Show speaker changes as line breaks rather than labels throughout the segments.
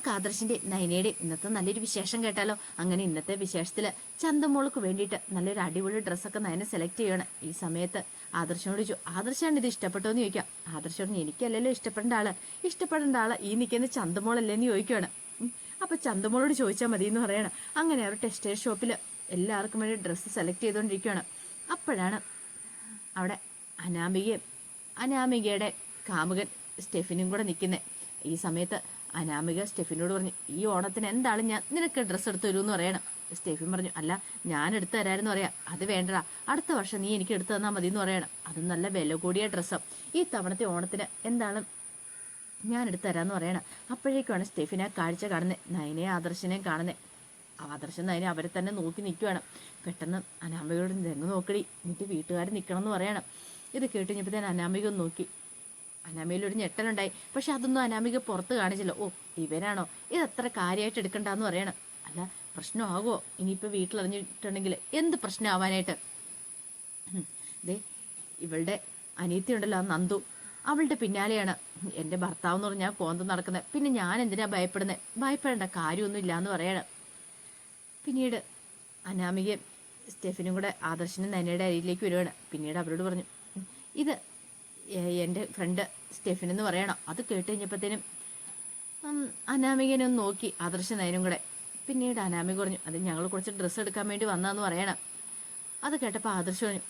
നമുക്ക് ആദർശിന്റെ നയനയുടെ ഇന്നത്തെ നല്ലൊരു വിശേഷം കേട്ടാലോ? അങ്ങനെ ഇന്നത്തെ വിശേഷത്തിൽ ചന്തമോൾക്ക് വേണ്ടിയിട്ട് നല്ലൊരു അടിപൊളി ഡ്രസ്സൊക്കെ നയനെ സെലക്ട് ചെയ്യണം. ഈ സമയത്ത് ആദർശനോട് ചോദിച്ചു ആദർശാണ് ഇത് ഇഷ്ടപ്പെട്ടോ എന്ന് ചോദിക്കാം ആദർശോട് എനിക്കല്ലല്ലോ ഇഷ്ടപ്പെടേണ്ട ആൾ. ഇഷ്ടപ്പെടേണ്ട ആൾ ഈ നിൽക്കുന്ന ചന്തമോളല്ലേ എന്ന് ചോദിക്കുകയാണ്. അപ്പൊ ചന്തമോളോട് ചോദിച്ചാൽ മതി എന്ന് പറയണം. അങ്ങനെ അവർ ടെക്സ്റ്റൈൽ ഷോപ്പിൽ എല്ലാവർക്കും വേണ്ടി ഡ്രസ്സ് സെലക്ട് ചെയ്തുകൊണ്ടിരിക്കുകയാണ് അപ്പോഴാണ് അവിടെ അനാമികയും അനാമികയുടെ കാമുകൻ സ്റ്റെഫിനും കൂടെ നിൽക്കുന്നത് ഈ സമയത്ത് അനാമിക സ്റ്റെഫിനോട് പറഞ്ഞു ഈ ഓണത്തിന് എന്താണ് ഞാൻ നിനക്ക് ഡ്രസ്സ് എടുത്തു എന്ന് പറയണം. സ്റ്റെഫിൻ പറഞ്ഞു അല്ല ഞാൻ എടുത്തു തരാമെന്ന് പറയാം. അത് വേണ്ടടാ. അടുത്ത വർഷം നീ എനിക്ക് എടുത്തു തന്നാൽ മതി എന്ന് പറയണം. അത് നല്ല വില കൂടിയ ഡ്രസ്സാണ് ഈ തവണത്തെ ഓണത്തിന് എന്താണ് ഞാൻ എടുത്തു തരാമെന്ന് പറയണം. അപ്പോഴേക്കുമാണ് സ്റ്റെഫിനെ കാഴ്ച കാണുന്നത്. നയനെ ആദർശനെയും കാണുന്നത്. ആദർശം നയനെ അവരെ തന്നെ നോക്കി നിൽക്കുകയാണ് പെട്ടെന്ന് അനാമികയോട് തെങ്ങ് നോക്കടി. എന്നിട്ട് വീട്ടുകാർ നിൽക്കണം എന്ന് പറയണം. ഇത് കേട്ട് കഴിഞ്ഞപ്പോൾ അനാമിക നോക്കി. അനാമികയിൽ ഒരു ഞെട്ടലുണ്ടായി. പക്ഷെ അതൊന്നും അനാമിക പുറത്ത് കാണിച്ചില്ല. ഓ ഇവനാണോ? ഇത് അത്ര കാര്യമായിട്ട് എടുക്കണ്ടെന്ന് പറയണം. അല്ല പ്രശ്നമാകുമോ ഇനിയിപ്പോൾ വീട്ടിലറിഞ്ഞിട്ടുണ്ടെങ്കിൽ എന്ത് പ്രശ്നമാവാനായിട്ട്. ദേ ഇവളുടെ അനിയത്തി ഉണ്ടല്ലോ നന്ദു. അവളുടെ പിന്നാലെയാണ് എന്റെ ഭർത്താവ് എന്ന് പറഞ്ഞാൽ കോന്തം നടക്കുന്നത്. പിന്നെ ഞാൻ എന്തിനാ ഭയപ്പെടുന്നത് ഭയപ്പെടേണ്ട കാര്യമൊന്നും ഇല്ലാന്ന് പറയണം. പിന്നീട് അനാമികയും സ്റ്റെഫിനും കൂടെ ആദർശനും നനയുടെ അരിയിലേക്ക് വരുവാണ്. പിന്നീട് അവരോട് പറഞ്ഞു ഇത് എന്റെ ഫ്രണ്ട് സ്റ്റെഫിൻ എന്ന് പറയണം. അത് കേട്ട് കഴിഞ്ഞപ്പോഴത്തേനും അനാമികനെ ഒന്ന് നോക്കി. ആദർശ നയനും കൂടെ. പിന്നീട് അനാമിക പറഞ്ഞു അത് ഞങ്ങൾ കുറച്ച് ഡ്രസ്സ് എടുക്കാൻ വേണ്ടി വന്നതെന്ന് പറയണം. അത് കേട്ടപ്പോൾ ആദർശ് പറഞ്ഞു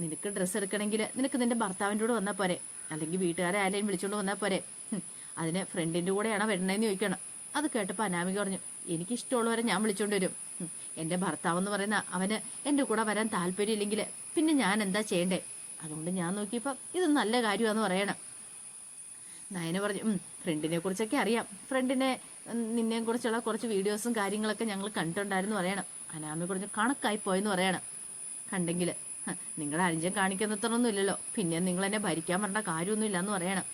നിനക്ക് ഡ്രസ്സ് എടുക്കണമെങ്കിൽ നിനക്ക് നിന്റെ ഭർത്താവിന്റെ കൂടെ വന്നാൽ പോരെ. അല്ലെങ്കിൽ വീട്ടുകാരെ ആരെയും വിളിച്ചുകൊണ്ട് വന്നാൽ പോരെ. അതിന് ഫ്രണ്ടിന്റെ കൂടെയാണോ വരണമെന്ന് ചോദിക്കണം. അത് കേട്ടപ്പോൾ അനാമിക പറഞ്ഞു എനിക്ക് ഇഷ്ടമുള്ളവരെ ഞാൻ വിളിച്ചുകൊണ്ട് വരും. എന്റെ ഭർത്താവെന്ന് പറയുന്ന അവന് എന്റെ കൂടെ വരാൻ താല്പര്യമില്ലെങ്കിൽ പിന്നെ ഞാൻ എന്താ ചെയ്യണ്ടേ? അതുകൊണ്ട് ഞാൻ നോക്കിയപ്പോൾ ഇത് നല്ല കാര്യമാണെന്ന് പറയണം. നയന പറഞ്ഞു "ഉം, ഫ്രണ്ടിനെ കുറിച്ചൊക്കെ അറിയാം. ഫ്രണ്ടിനെ നിന്നെ കുറിച്ചുള്ള കുറച്ച് വീഡിയോസും കാര്യങ്ങളൊക്കെ ഞങ്ങൾ കണ്ടിട്ടുണ്ടായിരുന്നു പറയണം. അനാമി കുറിച്ച് കണക്കായി പോയെന്ന് പറയണം. കണ്ടെങ്കിൽ നിങ്ങളുടെ അനുജം കാണിക്കുന്നത്രൊന്നും ഇല്ലല്ലോ. പിന്നെ നിങ്ങൾ എന്നെ ഭരിക്കാൻ പറഞ്ഞ കാര്യമൊന്നും ഇല്ലെന്ന് പറയണം.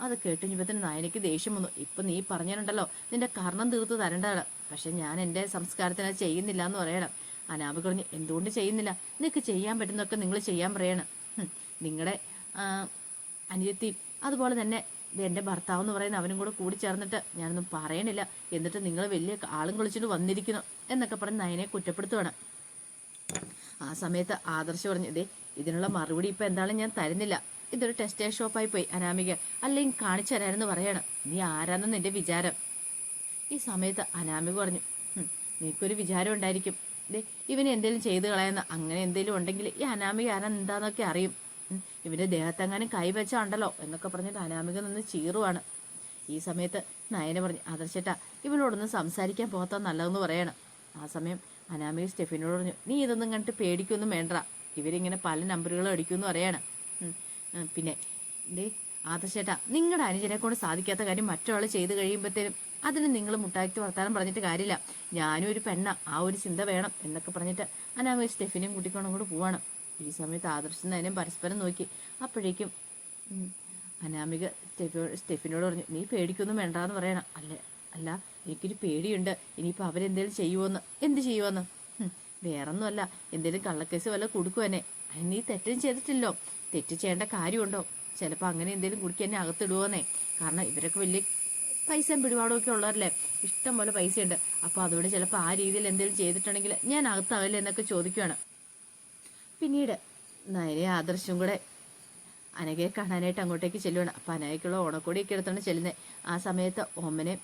അത് കേട്ട് കഴിഞ്ഞപ്പോൾ നയനയ്ക്ക് ദേഷ്യം വന്നു. ഇപ്പം നീ പറഞ്ഞിട്ടുണ്ടല്ലോ നിന്റെ കർണം തീർത്ത് തരേണ്ടതാണ്. പക്ഷെ ഞാൻ എന്റെ സംസ്കാരത്തിന് ചെയ്യുന്നില്ല എന്ന് പറയണം. അനാമി പറഞ്ഞു എന്തുകൊണ്ട് ചെയ്യുന്നില്ല? നിനക്ക് ചെയ്യാൻ പറ്റുന്നതൊക്കെ നിങ്ങൾ ചെയ്യാൻ പറയണം. നിങ്ങളുടെ അനിയത്തി അതുപോലെ തന്നെ എന്റെ ഭർത്താവ് എന്ന് പറയുന്ന അവനും കൂടെ കൂടി ചേർന്നിട്ട് ഞാനൊന്നും പറയണില്ല. എന്നിട്ട് നിങ്ങൾ വലിയ ആളും കളിച്ചിട്ട് വന്നിരിക്കുന്നു എന്നൊക്കെ പറഞ്ഞ് നയനെ കുറ്റപ്പെടുത്തുവാണ്. ആ സമയത്ത് ആദർശ് പറഞ്ഞു ഇതേ ഇതിനുള്ള മറുപടി ഇപ്പൊ എന്താണ് ഞാൻ തരുന്നില്ല. ഇതൊരു ടെക്സ്റ്റൈൽ ഷോപ്പായി പോയി അനാമിക. അല്ലെങ്കിൽ കാണിച്ചു തരാനെന്ന് പറയണം. നീ ആരാണെന്ന് നിന്റെ വിചാരം? ഈ സമയത്ത് അനാമിക പറഞ്ഞു "ഹും, നിനക്കൊരു വിചാരം ഉണ്ടായിരിക്കും. ഇവന് എന്തേലും ചെയ്തു കളയുന്ന. അങ്ങനെ എന്തെങ്കിലും ഉണ്ടെങ്കിൽ ഈ അനാമിക ആരാ എന്താന്നൊക്കെ അറിയും. ഇവന്റെ ദേഹത്തെങ്ങാനും കൈവച്ചാ ഉണ്ടല്ലോ എന്നൊക്കെ പറഞ്ഞിട്ട് അനാമിക നിന്ന് ചീറുവാണ്. ഈ സമയത്ത് നയന പറഞ്ഞു ആദർശേട്ടാ ഇവനോടൊന്ന് സംസാരിക്കാൻ പോകാത്ത നല്ലതെന്ന് പറയണം. ആ സമയം അനാമിക സ്റ്റെഫിനോട് പറഞ്ഞു നീ ഇതൊന്നും കണ്ടിട്ട് പേടിക്കൊന്നും വേണ്ട ഇവരിങ്ങനെ പല നമ്പറുകളും അടിക്കുമെന്ന് പറയാണ്. പിന്നെ ദേ ആദർശേട്ടാ നിങ്ങളുടെ അനുജനെ കൊണ്ട് സാധിക്കാത്ത കാര്യം മറ്റൊരാൾ ചെയ്ത് കഴിയുമ്പോഴത്തേനും അതിന് നിങ്ങൾ മുട്ടാക്കി വർത്താനം പറഞ്ഞിട്ട് കാര്യമില്ല. ഞാനും ഒരു പെണ്ണ ആ ഒരു ചിന്ത വേണം എന്നൊക്കെ പറഞ്ഞിട്ട് അനാമിക സ്റ്റെഫിനെയും കൂട്ടിക്കൊണ്ടും കൂടെ പോവാണ്. ഈ സമയത്ത് ആദർശം അതിനെ പരസ്പരം നോക്കി. അപ്പോഴേക്കും അനാമിക സ്റ്റെഫി സ്റ്റെഫിനോട് പറഞ്ഞു നീ പേടിക്കൊന്നും വേണ്ടാന്ന് പറയണം. അല്ല അല്ല എനിക്കൊരു പേടിയുണ്ട്. ഇനിയിപ്പോൾ അവരെന്തേലും ചെയ്യുമോന്ന് എന്ത് ചെയ്യുമെന്ന് വേറൊന്നുമല്ല. എന്തേലും കള്ളക്കേസ് വല്ല കൊടുക്കുവന്നെ അതിന് നീ തെറ്റും ചെയ്തിട്ടില്ലോ. തെറ്റ് ചെയ്യേണ്ട കാര്യമുണ്ടോ? ചിലപ്പോൾ അങ്ങനെ എന്തേലും കുടിക്കുക എന്നെ അകത്തിടുവോന്നേ. കാരണം ഇവരൊക്കെ വലിയ പൈസയും പിടിപാടുമൊക്കെ ഉള്ളവരല്ലേ. ഇഷ്ടം പോലെ പൈസയുണ്ട്. അപ്പോൾ അതുകൊണ്ട് ചിലപ്പോൾ ആ രീതിയിൽ എന്തേലും ചെയ്തിട്ടുണ്ടെങ്കിൽ ഞാൻ അകത്താവില്ല എന്നൊക്കെ ചോദിക്കുകയാണ് പിന്നീട് നയനെ ആദർശും കൂടെ അനഘയെ കാണാനായിട്ട് അങ്ങോട്ടേക്ക് ചെല്ലുവാണ്. അപ്പം അനഘയ്ക്കുള്ള ഓണക്കോടിയൊക്കെ എടുത്താണ് ചെല്ലുന്നത് ആ സമയത്ത് ഓമനെ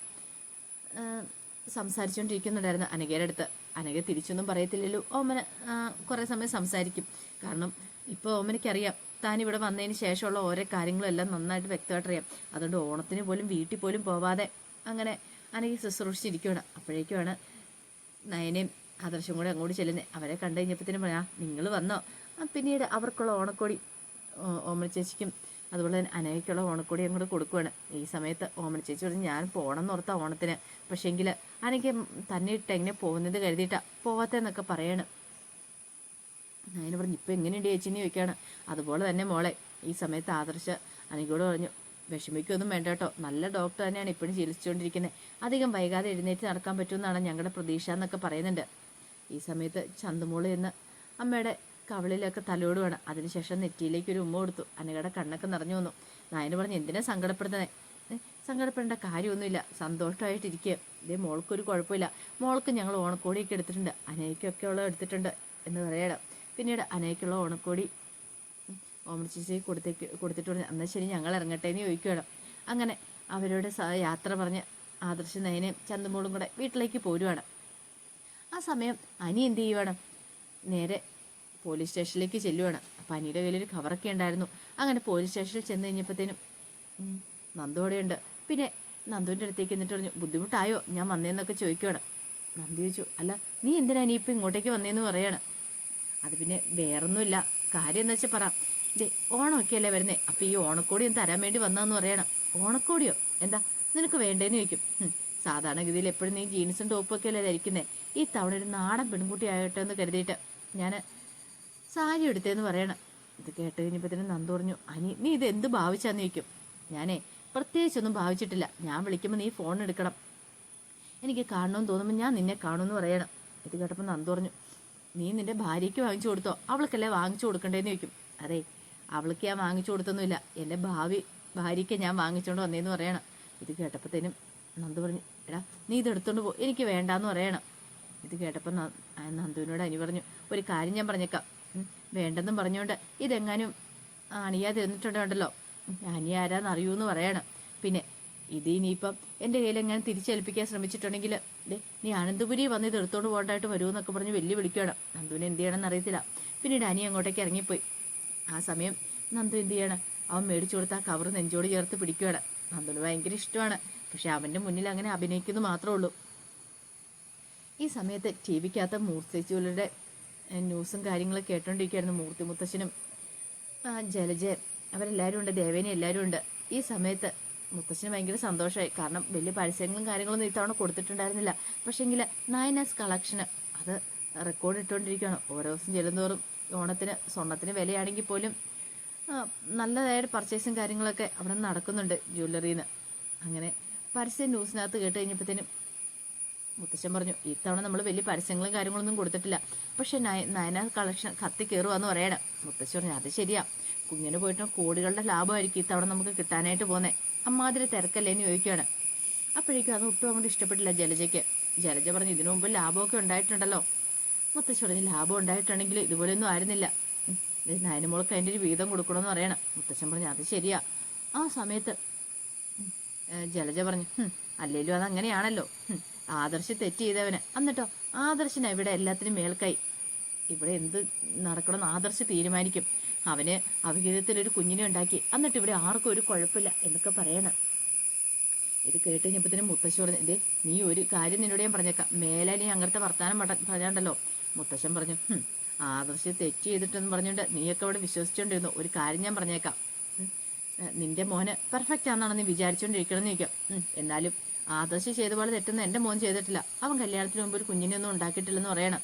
സംസാരിച്ചുകൊണ്ടിരിക്കുന്നുണ്ടായിരുന്നു അനഘയുടെ അടുത്ത്. അനഘ തിരിച്ചൊന്നും പറയത്തില്ലല്ലോ. ഓമന കുറേ സമയം സംസാരിക്കും. കാരണം ഇപ്പോൾ ഓമനയ്ക്കറിയാം താൻ ഇവിടെ വന്നതിന് ശേഷമുള്ള ഓരോ കാര്യങ്ങളെല്ലാം നന്നായിട്ട് വ്യക്തമായിട്ട് അറിയാം. അതുകൊണ്ട് ഓണത്തിന് പോലും വീട്ടിൽ പോലും പോവാതെ അങ്ങനെ അനഘ ശുശ്രൂഷിച്ചിരിക്കുകയാണ് അപ്പോഴേക്കുമാണ് നയനയും ആദർശം കൂടെ അങ്ങോട്ട് ചെല്ലുന്നത് അവരെ കണ്ടു കഴിഞ്ഞപ്പോഴത്തേനും പറയാം നിങ്ങൾ വന്നോ? പിന്നീട് അവർക്കുള്ള ഓണക്കോടി ഓമന ചേച്ചിക്കും അതുപോലെ തന്നെ അനയ്ക്കുള്ള ഓണക്കോടി അങ്ങോട്ട് കൊടുക്കുവാണ്. ഈ സമയത്ത് ഓമന ചേച്ചി പറഞ്ഞു ഞാൻ പോകണം എന്ന് ഓർത്താ ഓണത്തിന്. പക്ഷേങ്കിൽ അനയ്ക്ക് തന്നെ ഇട്ട് എങ്ങനെ പോകുന്നത് കരുതിയിട്ടാ പോവാത്തെന്നൊക്കെ പറയാണ്. അതിന് പറഞ്ഞു ഇപ്പം എങ്ങനെയുണ്ട് ചേച്ചിന്ന് ചോദിക്കുകയാണ് അതുപോലെ തന്നെ മോളെ ഈ സമയത്ത് ആദർശ അനയ്ക്കോട് പറഞ്ഞു വിഷമിക്കൊന്നും വേണ്ട കേട്ടോ. നല്ല ഡോക്ടർ തന്നെയാണ് ഇപ്പോഴും ചികിത്സിച്ചുകൊണ്ടിരിക്കുന്നത് അധികം വൈകാതെ എഴുന്നേറ്റ് നടക്കാൻ പറ്റുമെന്നാണ് ഞങ്ങളുടെ പ്രതീക്ഷ എന്നൊക്കെ പറയുന്നുണ്ട്. ഈ സമയത്ത് ചന്തുമോൾ എന്ന് അമ്മയുടെ കവളിലൊക്കെ തലോടുവാണ് അതിനുശേഷം നെറ്റിയിലേക്ക് ഒരു ഉമ്മ കൊടുത്തു. അനകയുടെ കണ്ണൊക്കെ നിറഞ്ഞു വന്നു. നായന് പറഞ്ഞു എന്തിനാ സങ്കടപ്പെടുന്നത് സങ്കടപ്പെടേണ്ട കാര്യമൊന്നുമില്ല. സന്തോഷമായിട്ടിരിക്കുക ഇതേ മോൾക്കൊരു കുഴപ്പമില്ല. മോൾക്ക് ഞങ്ങൾ ഓണക്കോടിയൊക്കെ എടുത്തിട്ടുണ്ട്. അനയ്ക്കൊക്കെ ഉള്ള എടുത്തിട്ടുണ്ട് എന്ന് പറയണം. പിന്നീട് അനയ്ക്കുള്ള ഓണക്കോടി ഓമനിച്ചേച്ചി കൊടുത്തേക്ക് കൊടുത്തിട്ട് പറഞ്ഞു എന്നാൽ ശരി ഞങ്ങൾ ഇറങ്ങട്ടെ എന്ന് ചോദിക്കുകയാണ് അങ്ങനെ അവരുടെ യാത്ര പറഞ്ഞ് ആദർശ നയനെയും ചന്തമോളും കൂടെ വീട്ടിലേക്ക് പോരുവാണ്. ആ സമയം അനി എന്ത് ചെയ്യുവാണ്? നേരെ പോലീസ് സ്റ്റേഷനിലേക്ക് ചെല്ലുവാണ്. അപ്പം അനിയുടെ കയ്യിലൊരു കവറൊക്കെ ഉണ്ടായിരുന്നു. അങ്ങനെ പോലീസ് സ്റ്റേഷനിൽ ചെന്ന് കഴിഞ്ഞപ്പോഴത്തേനും നന്ദു അവിടെ ഉണ്ട് പിന്നെ നന്ദുവിന്റെ അടുത്തേക്ക് എന്നിട്ട് പറഞ്ഞു ബുദ്ധിമുട്ടായോ? ഞാൻ വന്നേന്നൊക്കെ ചോദിക്കുവാണ്. നന്ദി ചോദിച്ചു അല്ല നീ എന്തിനാ നീ ഇപ്പം ഇങ്ങോട്ടേക്ക് വന്നേന്ന് പറയാണ്? അത് പിന്നെ വേറൊന്നുമില്ല. കാര്യം എന്ന് വെച്ചാൽ പറ ദേ ഓണമൊക്കെ അല്ലേ വരുന്നേ. അപ്പം ഈ ഓണക്കോടി ഒന്ന് തരാൻ വേണ്ടി വന്നതെന്ന് പറയണം. ഓണക്കോടിയോ? എന്താ? നിനക്ക് വേണ്ടേന്ന് ചോദിക്കും. സാധാരണഗതിയിൽ എപ്പോഴും നീ ജീൻസും ടോപ്പൊക്കെ അല്ലേ ധരിക്കുന്നേ? ഈ തവണ ഒരു നാടൻ പെൺകുട്ടി ആകട്ടെ എന്ന് കരുതിയിട്ട് ഞാൻ സാരി എടുത്തേന്ന് പറയണം. ഇത് കേട്ട് കഴിഞ്ഞപ്പോഴത്തേനും നന്ദു പറഞ്ഞു അനി നീ ഇത് എന്ത് ഭാവിച്ചാന്ന് ചോദിക്കും. ഞാനേ പ്രത്യേകിച്ചൊന്നും ഭാവിച്ചിട്ടില്ല. ഞാൻ വിളിക്കുമ്പോൾ നീ ഫോൺ എടുക്കണം. എനിക്ക് കാണണമെന്ന് തോന്നുമ്പോൾ ഞാൻ നിന്നെ കാണുമെന്ന് പറയണം. ഇത് കേട്ടപ്പോൾ നന്ദു പറഞ്ഞു നീ നിന്റെ ഭാര്യയ്ക്ക് വാങ്ങിച്ചു കൊടുത്തോ? അവൾക്കല്ലേ വാങ്ങിച്ചു കൊടുക്കണ്ടേന്ന് ചോദിക്കും. അതെ അവൾക്ക് ഞാൻ വാങ്ങിച്ചു കൊടുത്തൊന്നുമില്ല. എന്റെ ഭാവി ഭാര്യയ്ക്ക് ഞാൻ വാങ്ങിച്ചുകൊണ്ട് വന്നേന്ന് പറയണം. ഇത് കേട്ടപ്പോഴത്തേനും നന്ദു പറഞ്ഞു എടാ നീ ഇത് എടുത്തോണ്ട് പോ. എനിക്ക് വേണ്ടാന്ന് പറയണം. ഇത് കേട്ടപ്പോൾ നന്ദുവിനോട് അനി പറഞ്ഞു ഒരു കാര്യം ഞാൻ പറഞ്ഞേക്കാം. വേണ്ടെന്നും പറഞ്ഞുകൊണ്ട് ഇതെങ്ങാനും അണിയാതിരുന്നിട്ടുണ്ടല്ലോ അനി ആരാന്ന് അറിയൂന്ന് പറയണം. പിന്നെ ഇത് ഇനിയിപ്പം എന്റെ കയ്യിൽ എങ്ങനെ തിരിച്ചേൽപ്പിക്കാൻ ശ്രമിച്ചിട്ടുണ്ടെങ്കിൽ നീ അനന്തപുരി വന്ന് ഇത് എടുത്തോണ്ട് പോകണ്ടായിട്ട് വരുമെന്നൊക്കെ പറഞ്ഞ് വെല്ലു വിളിക്കുകയാണ്. നന്ദുവിന് എന്ത് ചെയ്യണമെന്ന് അറിയത്തില്ല. പിന്നീട് അനി അങ്ങോട്ടേക്ക് ഇറങ്ങിപ്പോയി. ആ സമയം നന്ദു എന്ത് ചെയ്യണം? അവൻ മേടിച്ചു കൊടുത്ത ആ കവർ നെഞ്ചോട് ചേർത്ത് പിടിക്കുകയാണ്. നന്ദുവിന് ഭയങ്കര ഇഷ്ടമാണ്. പക്ഷെ അവന്റെ മുന്നിൽ അങ്ങനെ അഭിനയിക്കുന്നു മാത്രമേ ഉള്ളൂ. ഈ സമയത്ത് ടി വിക്കകത്ത് മൂർത്തി ജ്വല്ലറിയുടെ ന്യൂസും കാര്യങ്ങളും കേട്ടോണ്ടിരിക്കുകയായിരുന്നു മൂർത്തി മുത്തശ്ശനും. ജലജ അവരെല്ലാവരും ഉണ്ട് ദേവേനി എല്ലാവരും ഉണ്ട്. ഈ സമയത്ത് മുത്തശ്ശന് ഭയങ്കര സന്തോഷമായി. കാരണം വലിയ പരസ്യങ്ങളും കാര്യങ്ങളൊന്നും ഇത്തവണ കൊടുത്തിട്ടുണ്ടായിരുന്നില്ല. പക്ഷേങ്കിൽ നയനസ് കളക്ഷന് അത് റെക്കോർഡ് ഇട്ടുകൊണ്ടിരിക്കുകയാണ് ഓരോ ദിവസം ചെല്ലുന്തോറും ഓണത്തിന് സ്വർണത്തിന് വിലയാണെങ്കിൽ പോലും നല്ലതായ പർച്ചേസും കാര്യങ്ങളൊക്കെ അവിടെ നടക്കുന്നുണ്ട് ജ്വല്ലറിയിൽ നിന്ന് അങ്ങനെ പരസ്യം ന്യൂസിനകത്ത് കേട്ട് കഴിഞ്ഞപ്പോഴത്തേനും മുത്തശ്ശൻ പറഞ്ഞു ഇത്തവണ നമ്മൾ വലിയ പരസ്യങ്ങളും കാര്യങ്ങളൊന്നും കൊടുത്തിട്ടില്ല. പക്ഷെ നയ- നയന കളക്ഷൻ കത്തി കയറുവാന്ന് പറയണം. മുത്തശ്ശൻ പറഞ്ഞു അത് ശരിയാ. കുഞ്ഞിന് പോയിട്ട് കോടികളുടെ ലാഭമായിരിക്കും ഇത്തവണ നമുക്ക് കിട്ടാനായിട്ട് പോന്നെ. അമ്മാതിരി തിരക്കല്ലേ എന്ന് ചോദിക്കുകയാണ് അപ്പോഴേക്കും അത് ഒട്ടും അങ്ങോട്ട് ഇഷ്ടപ്പെട്ടില്ല ജലജയ്ക്ക്. ജലജ പറഞ്ഞു ഇതിനു മുമ്പ് ലാഭമൊക്കെ ഉണ്ടായിട്ടുണ്ടല്ലോ. മുത്തശ്ശി പറഞ്ഞു ലാഭം ഉണ്ടായിട്ടുണ്ടെങ്കിൽ ഇതുപോലെയൊന്നും ആയിരുന്നില്ല. നയനമോൾക്ക് അതിന്റെ ഒരു വീതം കൊടുക്കണമെന്ന് പറയണം. മുത്തശ്ശൻ പറഞ്ഞു അത് ശരിയാ. ആ സമയത്ത് ജലജ പറഞ്ഞു "ഹും, അല്ലേലും അതങ്ങനെയാണല്ലോ. ആദർശ് തെറ്റ് ചെയ്തവന് എന്നിട്ടോ ആദർശിന് ഇവിടെ എല്ലാത്തിനും മേൽക്കൈ. ഇവിടെ എന്ത് നടക്കണമെന്ന് ആദർശ് തീരുമാനിക്കും. അവന് അവിഹിതത്തിൽ ഒരു കുഞ്ഞിനെ ഉണ്ടാക്കി. എന്നിട്ട് ഇവിടെ ആർക്കും ഒരു കുഴപ്പമില്ല എന്നൊക്കെ പറയണം. ഇത് കേട്ട് കഴിഞ്ഞപ്പോഴത്തേനും മുത്തശ്ശി പറഞ്ഞു എന്തേ നീ ഒരു കാര്യം നിന്നോട് ഞാൻ പറഞ്ഞേക്കാം. മേലെ നീ അങ്ങനത്തെ വർത്താനം പറയാണ്ടല്ലോ മുത്തശ്ശൻ പറഞ്ഞു ആദർശ തെറ്റ് ചെയ്തിട്ടെന്ന് പറഞ്ഞുകൊണ്ട് നീയൊക്കെ ഇവിടെ വിശ്വസിച്ചോണ്ടിരുന്നു. ഒരു കാര്യം ഞാൻ പറഞ്ഞേക്കാം. നിന്റെ മോന് പെർഫെക്റ്റ് ആണെന്നാണ് നീ വിചാരിച്ചുകൊണ്ടിരിക്കണമെന്ന് ചോദിക്കാം. എന്നാലും ആദർശ് ചെയ്ത പോലെ തെറ്റൊന്നും എന്റെ മോൻ ചെയ്തിട്ടില്ല. അവൻ കല്യാണത്തിന് മുമ്പ് ഒരു കുഞ്ഞിനെ ഒന്നും ഉണ്ടാക്കിയിട്ടില്ലെന്ന് പറയണം.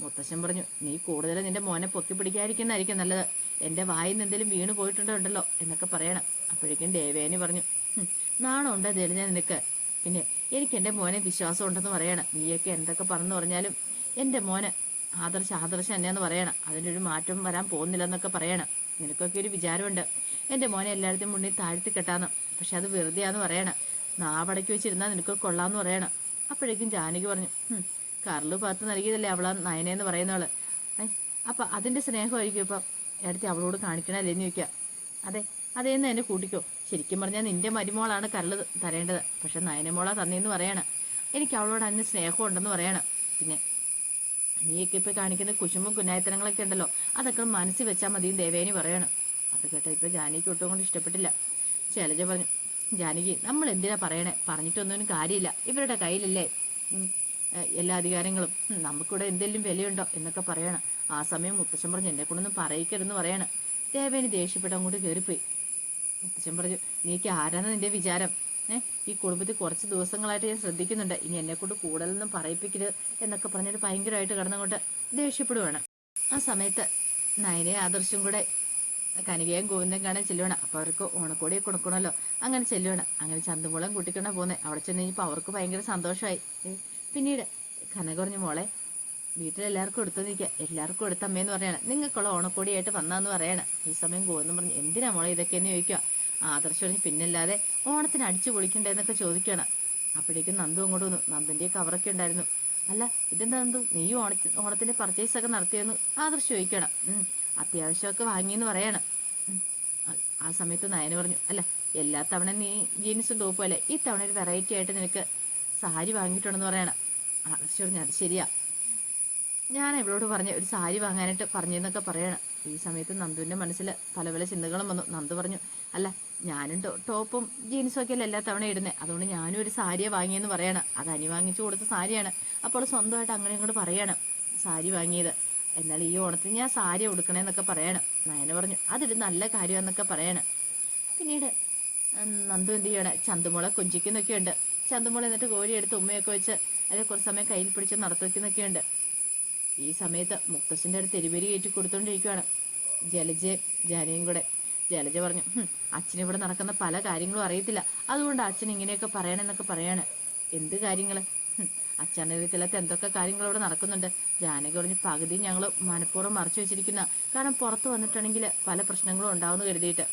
മുത്തശ്ശൻ പറഞ്ഞു നീ കൂടുതൽ നിന്റെ മോനെ പൊക്കി പിടിക്കാതിരിക്കുന്നതായിരിക്കും നല്ലത്. എന്റെ വായിൽ നിന്ന് എന്തെങ്കിലും വീണ് പോയിട്ടുണ്ടോ എന്നൊക്കെ പറയണം. അപ്പോഴേക്കും ദേവേനി പറഞ്ഞു "ഹും, നാണം ഉണ്ടോ തെളിഞ്ഞ നിനക്ക്. പിന്നെ എനിക്ക് എന്റെ മോനെ വിശ്വാസം ഉണ്ടെന്ന് പറയണം. നീയൊക്കെ എന്തൊക്കെ പറഞ്ഞു പറഞ്ഞാലും എന്റെ മോന് ആദർശ ആദർശം എന്നെയെന്ന് പറയണം. ഒരു മാറ്റം വരാൻ പോകുന്നില്ലെന്നൊക്കെ പറയണം. നിനക്കൊക്കെ ഒരു വിചാരമുണ്ട്. എന്റെ മോനെ എല്ലായിടത്തും മുന്നിൽ താഴ്ത്തി കെട്ടാന്ന്. പക്ഷെ അത് വെറുതെയാന്ന് പറയണം. നാവടക്കി വെച്ചിരുന്നാൽ നിനക്ക് കൊള്ളാന്ന് പറയണം. അപ്പോഴേക്കും ജാനകി പറഞ്ഞു കറൽ പാത്ത് നൽകിയതല്ലേ അവളാ നയനേന്ന് പറയുന്നവൾ. അപ്പം അതിന്റെ സ്നേഹമായിരിക്കും ഇപ്പം. എടുത്ത് അവളോട് കാണിക്കണല്ലേ എന്ന് ചോദിക്കുക. അതെ അതേന്ന് എന്നെ കൂട്ടിക്കോ. ശരിക്കും പറഞ്ഞാൽ നിന്റെ മരുമോളാണ് കരൾ തരേണ്ടത്. പക്ഷെ നയനമോളാ തന്നേന്ന് പറയണം. എനിക്ക് അവളോട് അന്ന് സ്നേഹമുണ്ടെന്ന് പറയണം. പിന്നെ നീയൊക്കെ ഇപ്പൊ കാണിക്കുന്ന കുശുമ്പും കുന്നായത്തനങ്ങളൊക്കെ ഉണ്ടല്ലോ. അതൊക്കെ മനസ്സിൽ വെച്ചാൽ മതി ദേവേനി പറയണം. അത് കേട്ടോ ഇപ്പൊ ജാനിക്ക് ഒട്ടും കൊണ്ട് ഇഷ്ടപ്പെട്ടില്ല. ശൈലജ പറഞ്ഞു ജാനകി നമ്മൾ എന്തിനാ പറയണേ? പറഞ്ഞിട്ടൊന്നും കാര്യമില്ല. ഇവരുടെ കയ്യിലല്ലേ എല്ലാ അധികാരങ്ങളും. നമുക്കിവിടെ എന്തെങ്കിലും വിലയുണ്ടോ? എന്നൊക്കെ പറയണം. ആ സമയം മുത്തശ്ശൻ പറഞ്ഞു എന്നെ കൊണ്ടൊന്നും പറയിക്കരുതെന്ന് പറയണം. ദേവേനി ദേഷ്യപ്പെട്ട് അങ്ങോട്ട് കയറിപ്പോയി മുത്തശ്ശൻ പറഞ്ഞു നീക്ക് ആരാണ് നിന്റെ വിചാരം? ഈ കുടുംബത്തിൽ കുറച്ച് ദിവസങ്ങളായിട്ട് ഞാൻ ശ്രദ്ധിക്കുന്നുണ്ട്. ഇനി എന്നെ കൊണ്ട് കൂടുതലൊന്നും പറയിപ്പിക്കരുത് എന്നൊക്കെ പറഞ്ഞിട്ട് ഭയങ്കരമായിട്ട് കിടന്നുകൊണ്ട് ദേഷ്യപ്പെടുവാണ്. ആ സമയത്ത് നയനെ ആദർശം കൂടെ കനികയും ഗോവിന്ദൻ കാണാൻ ചെല്ലുവാണ്. അപ്പൊ അവർക്ക് ഓണക്കോടിയെ കൊടുക്കണമല്ലോ. അങ്ങനെ ചെല്ലുവാണ്. അങ്ങനെ ചന്തമുളം കൂട്ടിക്കൊണ്ട പോകുന്നത് അവിടെ ചെന്ന് കഴിഞ്ഞപ്പോൾ അവർക്ക് ഭയങ്കര സന്തോഷമായി. പിന്നീട് കനക പറഞ്ഞു മോളെ വീട്ടിലെല്ലാവർക്കും എടുത്തു നിൽക്കുക എല്ലാവർക്കും എടുത്തമ്മേന്ന് പറയണം നിങ്ങൾക്കുള്ള ഓണക്കോടിയായിട്ട് വന്നാന്ന് പറയണം. ഈ സമയം ഗോവിന്ദൻ പറഞ്ഞു എന്തിനാ മോളെ ഇതൊക്കെയെന്ന് ചോദിക്കുക ആദർശ് പറഞ്ഞ് പിന്നല്ലാതെ ഓണത്തിന് അടിച്ചു പൊളിക്കണ്ടേന്നൊക്കെ ചോദിക്കണം അപ്പോഴേക്കും നന്ദു അങ്ങോട്ട് വന്നു. നന്ദന്റെ കവറൊക്കെ ഉണ്ടായിരുന്നു. അല്ല ഇതെന്താ നന്ദു? നീ ഓണ ഓണത്തിന്റെ പർച്ചേസ് ഒക്കെ നടത്തിയെന്ന് ആദർശ് ചോദിക്കണം അത്യാവശ്യമൊക്കെ വാങ്ങിയെന്ന് പറയണം. ആ- സമയത്ത് നയന പറഞ്ഞു അല്ല എല്ലാ തവണ നീ ജീൻസും ടോപ്പും അല്ലേ? ഈ തവണ ഒരു വെറൈറ്റി ആയിട്ട് നിനക്ക് സാരി വാങ്ങിയിട്ടുണ്ടെന്ന് പറയണം. ആദർശ് പറഞ്ഞു അത് ശരിയാ. ഞാൻ ഇവളോട് പറഞ്ഞു ഒരു സാരി വാങ്ങാനായിട്ട് പറഞ്ഞെന്നൊക്കെ പറയണം. ഈ സമയത്ത് നന്ദുവിന്റെ മനസ്സിൽ പല പല ചിന്തകളും വന്നു. നന്ദു പറഞ്ഞു അല്ല ഞാനും ടോപ്പും ജീൻസും ഒക്കെ അല്ല എല്ലാ തവണ ഇടുന്നത് അതുകൊണ്ട് ഞാനും ഒരു സാരിയെ വാങ്ങിയെന്ന് പറയണം. അത് അനി വാങ്ങിച്ചു കൊടുത്ത സാരിയാണ്. അപ്പോൾ സ്വന്തമായിട്ട് അങ്ങനെ ഇങ്ങോട്ട് പറയണം സാരി വാങ്ങിയത്. എന്നാൽ ഈ ഓണത്തിന് ഞാൻ സാരി ഉടുക്കണേന്നൊക്കെ പറയണം. നയന പറഞ്ഞു അതൊരു നല്ല കാര്യമെന്നൊക്കെ പറയണം. പിന്നീട് നന്ദു എന്ത് ചെയ്യണം? ചന്തുമുള കൊഞ്ചിക്കുന്നൊക്കെയുണ്ട്. ചന്തുമുള എന്നിട്ട് കോഴി എടുത്ത് ഉമ്മയൊക്കെ വെച്ച് അതിൽ കുറച്ച് സമയം കയ്യിൽ പിടിച്ച് നടത്തി വെക്കുന്നൊക്കെ ഉണ്ട് ഈ സമയത്ത് മുത്തശ്ശന്റെ അടുത്ത് എരിവരി കയറ്റി കൊടുത്തോണ്ടിരിക്കുവാണ്. ജലജയും ജാനയും കൂടെ. ജലജ പറഞ്ഞു അച്ഛൻ അച്ഛനിവിടെ നടക്കുന്ന പല കാര്യങ്ങളും അറിയത്തില്ല. അതുകൊണ്ട് അച്ഛൻ ഇങ്ങനെയൊക്കെ പറയണമെന്നൊക്കെ പറയാണ്. എന്ത് കാര്യങ്ങൾ അച്ഛനറിയത്തില്ലാത്ത എന്തൊക്കെ കാര്യങ്ങൾ ഇവിടെ നടക്കുന്നുണ്ട്? ജാനകി പറഞ്ഞു പകുതി ഞങ്ങൾ മനഃപൂർവം മറച്ചു വെച്ചിരിക്കുന്ന. കാരണം പുറത്ത് വന്നിട്ടുണ്ടെങ്കിൽ പല പ്രശ്നങ്ങളും ഉണ്ടാവുമെന്ന് കരുതിയിട്ട്.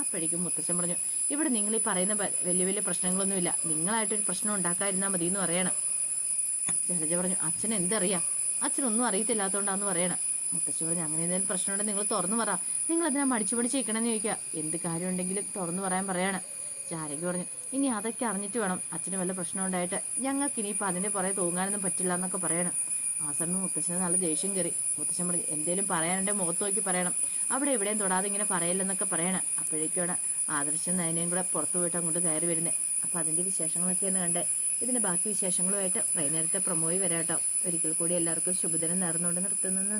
അപ്പോഴേക്കും മുത്തച്ഛൻ പറഞ്ഞു ഇവിടെ നിങ്ങൾ ഈ പറയുന്ന വലിയ വലിയ പ്രശ്നങ്ങളൊന്നുമില്ല. നിങ്ങളായിട്ടൊരു പ്രശ്നം ഉണ്ടാക്കാതിരുന്നാൽ മതി എന്ന് പറയണം. ജലജ പറഞ്ഞു അച്ഛൻ എന്തറിയാം? അച്ഛനൊന്നും അറിയത്തില്ലാത്തോണ്ടാന്ന് പറയണം. മുത്തശ്ശി പറഞ്ഞു അങ്ങനെ എന്തെങ്കിലും പ്രശ്നമുണ്ടെങ്കിൽ നിങ്ങൾ തുറന്നു പറ. നിങ്ങൾ അതിനെ മടിച്ചു പിടിച്ച് നിൽക്കണമെന്ന് ചോദിക്കുക എന്ത് കാര്യം ഉണ്ടെങ്കിലും തുറന്നു പറയാൻ പറയാണ്. ചാരകി പറഞ്ഞു ഇനി അതൊക്കെ അറിഞ്ഞിട്ട് വേണം. അച്ഛന് വല്ല പ്രശ്നം ഉണ്ടായിട്ട് ഞങ്ങൾക്ക് ഇനിയിപ്പോൾ അതിന്റെ പുറകെ തൂങ്ങാനൊന്നും പറ്റില്ല എന്നൊക്കെ പറയണം. ആ സമയം മുത്തശ്ശന് നല്ല ദേഷ്യം കയറി. മുത്തശ്ശൻ പറഞ്ഞു എന്തേലും പറയാനുണ്ടെങ്കിൽ മുഖത്ത് നോക്കി പറയണം. അവിടെ എവിടെയും തൊടാതെ ഇങ്ങനെ പറയില്ലെന്നൊക്കെ പറയണം. അപ്പോഴേക്കാണ് ആദർശം നയനയും കൂടെ പുറത്തു പോയിട്ട് അങ്ങോട്ട് കയറി വരുന്നത് അപ്പോൾ അതിന്റെ വിശേഷങ്ങളൊക്കെയാണ് കണ്ടേ. ഇതിന്റെ ബാക്കി വിശേഷങ്ങളുമായിട്ട് വൈകുന്നേരത്തെ പ്രൊമോയി വരാട്ടോ ഒരിക്കൽ കൂടി എല്ലാവർക്കും ശുഭദിനം നേർന്നുകൊണ്ട് നിർത്തുന്നു.